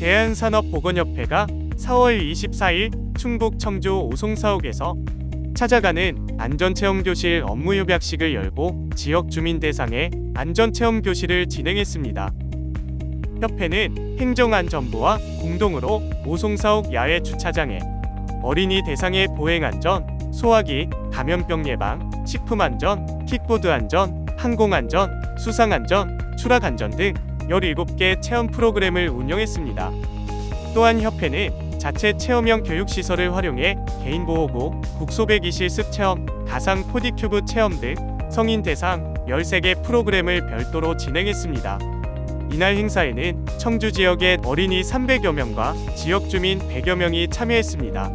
대한산업보건협회가 4월 24일 충북 청주 오송사옥에서 찾아가는 안전체험교실 업무협약식을 열고 지역 주민 대상의 안전체험교실을 진행했습니다. 협회는 행정안전부와 공동으로 오송사옥 야외 주차장에 어린이 대상의 보행안전, 소화기, 감염병 예방, 식품안전, 킥보드 안전, 항공안전, 수상안전, 추락안전 등 17개 체험 프로그램을 운영했습니다. 또한 협회는 자체 체험형 교육시설을 활용해 개인보호구, 국소배기 실습 체험, 가상 포디큐브 체험 등 성인 대상 13개 프로그램을 별도로 진행했습니다. 이날 행사에는 청주 지역의 어린이 300여 명과 지역 주민 100여 명이 참여했습니다.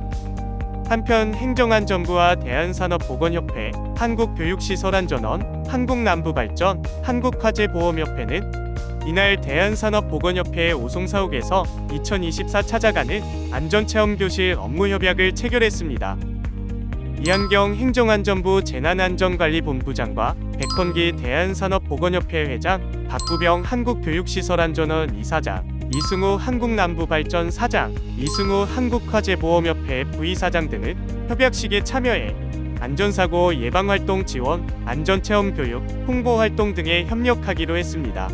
한편 행정안전부와 대한산업보건협회, 한국교육시설안전원, 한국남부발전, 한국화재보험협회는 이날 대한산업보건협회 오송사옥에서 2024 찾아가는 안전체험교실 업무협약을 체결했습니다. 이한경 행정안전부 재난안전관리본부장과 백헌기 대한산업보건협회 회장, 박구병 한국교육시설안전원 이사장, 이승우 한국남부발전 사장, 이승우 한국화재보험협회 부이사장 등은 협약식에 참여해 안전사고 예방활동 지원, 안전체험 교육, 홍보활동 등에 협력하기로 했습니다.